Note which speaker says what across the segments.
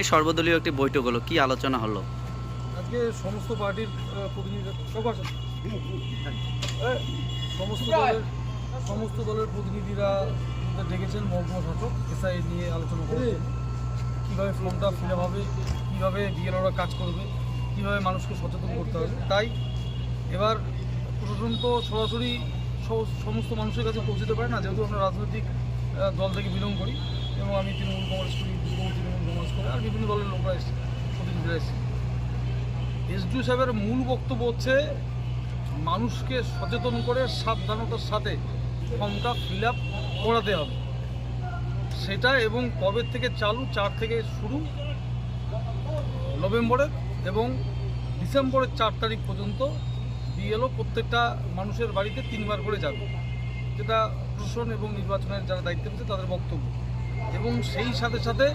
Speaker 1: এই সর্বদলীয় একটি বৈঠক হলো কি আলোচনা হলো?
Speaker 2: আজকে সমস্ত পার্টির প্রতিনিধি সব সমস্ত দলের সমস্ত দলের প্রতিনিধিরা ডেকেছেন মহকুমা শাসক এসআই নিয়ে আলোচনা করবে কীভাবে ফর্মটা ফিল হবে কীভাবে বিএলওরা কাজ করবে কীভাবে মানুষকে সচেতন করতে হবে। তাই এবার প্রশাসন তো সরাসরি সমস্ত মানুষের কাছে পৌঁছতে পারে না যেহেতু আমরা রাজনৈতিক দল থেকে বিলং করি। আমি তৃণমূল কংগ্রেস করি তৃণমূল কংগ্রেস করি, আর বিভিন্ন দলের লোকরা এসছে প্রতিনিধিরা এসছে। এসডিও সাহেবের মূল বক্তব্য হচ্ছে, মানুষকে সচেতন করে সাবধানতার সাথে ফর্মটা ফিল আপ করাতে হবে। সেটা এবং কবে থেকে চালু, চার থেকে শুরু, নভেম্বরের এবং ডিসেম্বরের চার তারিখ পর্যন্ত বিএলও প্রত্যেকটা মানুষের বাড়িতে তিনবার করে যাবে। যেটা প্রশাসন এবং নির্বাচনের যারা দায়িত্ব পেয়েছে তাদের বক্তব্য। এবং সেই সাথে সাথে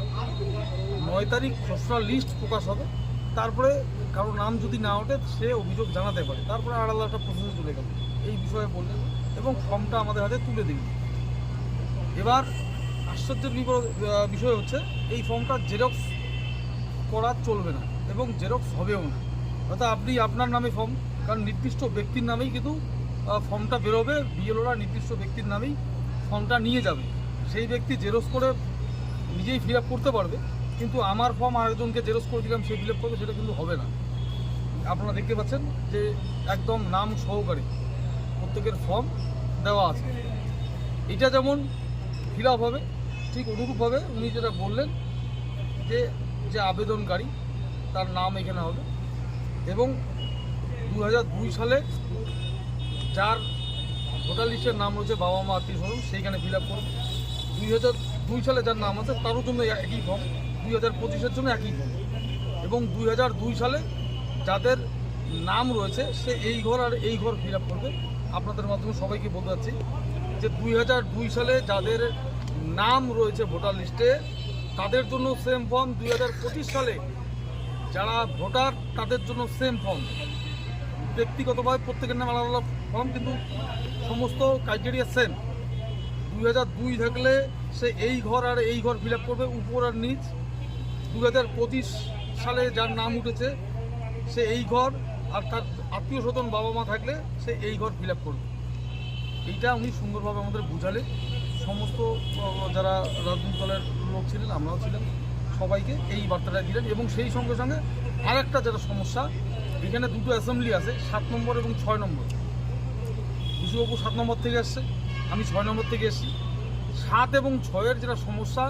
Speaker 2: নয় তারিখ খসড়া লিস্ট প্রকাশ হবে। তারপরে কারও নাম যদি না ওঠে, সে অভিযোগ জানাতে পারে। তারপরে আলাদা একটা প্রসেসে চলে গেল। এই বিষয়ে বললেন এবং ফর্মটা আমাদের হাতে তুলে দিন এবার আশ্চর্যের বিষয় হচ্ছে, এই ফর্মটা জেরক্স করা চলবে না এবং জেরক্স হবেও না। অর্থাৎ আপনি আপনার নামে ফর্ম কারণ নির্দিষ্ট ব্যক্তির নামেই কিন্তু ফর্মটা বেরোবে। বিএলওরা নির্দিষ্ট ব্যক্তির নামেই ফর্মটা নিয়ে যাবে। সেই ব্যক্তি জেরক্স করে নিজেই ফিল করতে পারবে, কিন্তু আমার ফর্ম আরেকজনকে জেরক্স করে দিলাম, সে ফিল করবে, সেটা কিন্তু হবে না। আপনারা দেখতে পাচ্ছেন যে একদম নাম সহকারে প্রত্যেকের ফর্ম দেওয়া আছে। এটা যেমন ফিল হবে, ঠিক অনুরূপভাবে উনি যেটা বললেন যে যে আবেদনকারী, তার নাম এখানে হবে এবং দু হাজার দুই সালে যার ভোটার লিস্টের নাম রয়েছে বাবা মা আত্মীয় স্বজন, সেইখানে ফিল আপ করবে দুই হাজার দুই সালে যার নাম আছে, তারও জন্য একই ফর্ম। দুই হাজার পঁচিশের জন্য একই ফর্ম। এবং দুই হাজার দুই সালে যাদের নাম রয়েছে, সে এই ঘর আর এই ঘর ফিল করবে। আপনাদের মাধ্যমে সবাইকে বলতে চাচ্ছি যে দুই হাজার দুই সালে যাদের নাম রয়েছে ভোটার লিস্টে, তাদের জন্য সেম ফর্ম দুই হাজার পঁচিশ সালে যারা ভোটার, তাদের জন্য সেম ফর্ম ব্যক্তিগতভাবে প্রত্যেকের নাম আলাদা আলাদা ফর্ম কিন্তু সমস্ত ক্রাইটেরিয়া সেম হাজার দুই থাকলে সে এই ঘর আর এই ঘর ফিল করবে উপর আর নিচ। দু হাজার পঁচিশ সালে যার নাম উঠেছে, সে এই ঘর আর তার আত্মীয় স্বজন বাবা মা থাকলে সে এই ঘর ফিল করবে। এইটা উনি সুন্দরভাবে আমাদের বুঝালে সমস্ত যারা রাজনৈতিক দলের লোক ছিলেন, আমরাও ছিলাম, সবাইকে এই বার্তাটা দিলেন এবং সেই সঙ্গে সঙ্গে আরেকটা যেটা সমস্যা, এখানে দুটো অ্যাসেম্বলি আছে, সাত নম্বর এবং ছয় নম্বর। বিশুবাবু সাত নম্বর থেকে এসছে আমি ছয় নম্বর থেকে এসেছি। সাত এবং ছয়ের যেটা সমস্যা,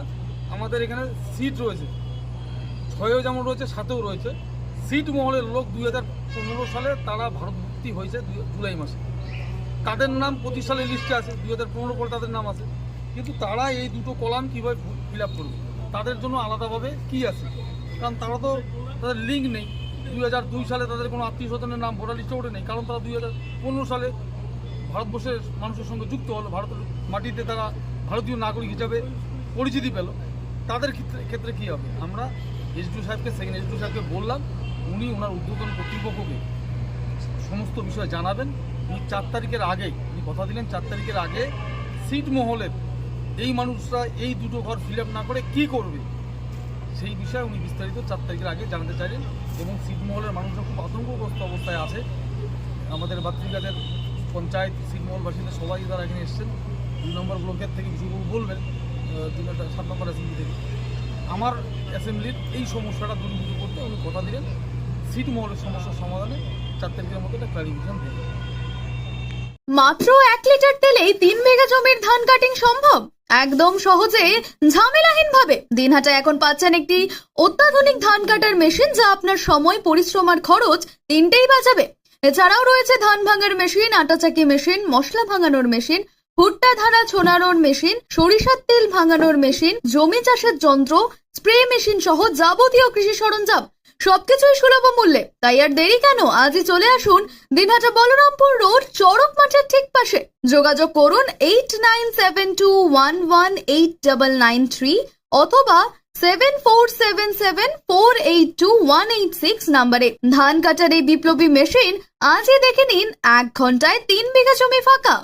Speaker 2: আমাদের এখানে সিট রয়েছে। ছয়েও যেমন রয়েছে, সাতেও রয়েছে। সিট মহলের লোক দুই হাজার পনেরো সালে তারা ভারত মুক্তি হয়েছে জুলাই মাসে। তাদের নাম পঁচিশ সালে লিস্টে আছে, দুই হাজার পনেরো পরে তাদের নাম আছে। কিন্তু তারা এই দুটো কলাম কীভাবে ফিল আপ করবে? তাদের জন্য আলাদাভাবে কি আছে? কারণ তারা তো তাদের লিঙ্ক নেই। দুই হাজার দুই সালে তাদের কোনো আত্মীয় স্বজনের নাম ভোটার লিস্টে ওঠে নেই। কারণ তারা দুই হাজার পনেরো সালে ভারতবর্ষের মানুষের সঙ্গে যুক্ত হলো, ভারতের মাটিতে তারা ভারতীয় নাগরিক হিসাবে পরিচিতি পেল। তাদের ক্ষেত্রে ক্ষেত্রে কী হবে? আমরা এসডিও সাহেবকে, সেকেন্ড এসডিও সাহেবকে বললাম, উনি ওনার উদ্বোধন কর্তৃপক্ষকে সমস্ত বিষয় জানাবেন। উনি চার তারিখের আগেই উনি কথা দিলেন, চার তারিখের আগে সিট মহলের এই মানুষরা এই দুটো ঘর ফিল না করে কি করবে? সেই বিষয়ে উনি বিস্তারিত চার তারিখের আগে জানাতে চাইলেন এবং সিট মহলের মানুষরা খুব আতঙ্কগ্রস্ত অবস্থায় আছে। আমাদের বাত্রিকাদের পঞ্চায়েত সিটমহল বাসিন্দা সবাই তারা এখানে এসেছেন, দুই নম্বর ব্লকের থেকে বিশুবাবু বলবেন দুই সাত নম্বর অ্যাসেম্বলি থেকে। আমার অ্যাসেম্বলির এই সমস্যাটা দূরীভূত করতে উনি কথা দিলেন। সিট মহলের সমস্যার সমাধানে চার তারিখের মধ্যে একটা ক্লারিফিকেশন দেবেন
Speaker 3: মাত্র এক লিটার তেলেই তিন বিঘা জমির ধান কাটিং সম্ভব? একদম সহজে ঝামেলাহীন ভাবে দিনহাটায় এখন পাচ্ছেন একটি অত্যাধুনিক ধান কাটার মেশিন, যা আপনার সময়, পরিশ্রম আর খরচ তিনটেই বাঁচাবে। এছাড়াও রয়েছে ধান ভাঙার মেশিন, আটা চাকি মেশিন, মশলা ভাঙানোর মেশিন, ভুট্টা ধারা ছোনানোর মেশিন, সরিষার তেল ভাঙানোর মেশিন, জমি চাষের যন্ত্র, স্প্রে মেশিন সহ যাবতীয় কৃষি সরঞ্জাম। সবকিছুই সুলভ মূল্যে। তাই আর দেরি কেন? আজই চলে আসুন দিনহাটা বলরামপুর রোড চড়ক মাঠের ঠিক পাশে। যোগাযোগ করুন eight nine seven two one one eight double nine three অথবা seven four seven seven four eight two one eight six নাম্বারে ধান কাটার এই বিপ্লবী মেশিন আজই দেখে নিন এক ঘন্টায় তিন বিঘা জমি ফাঁকা।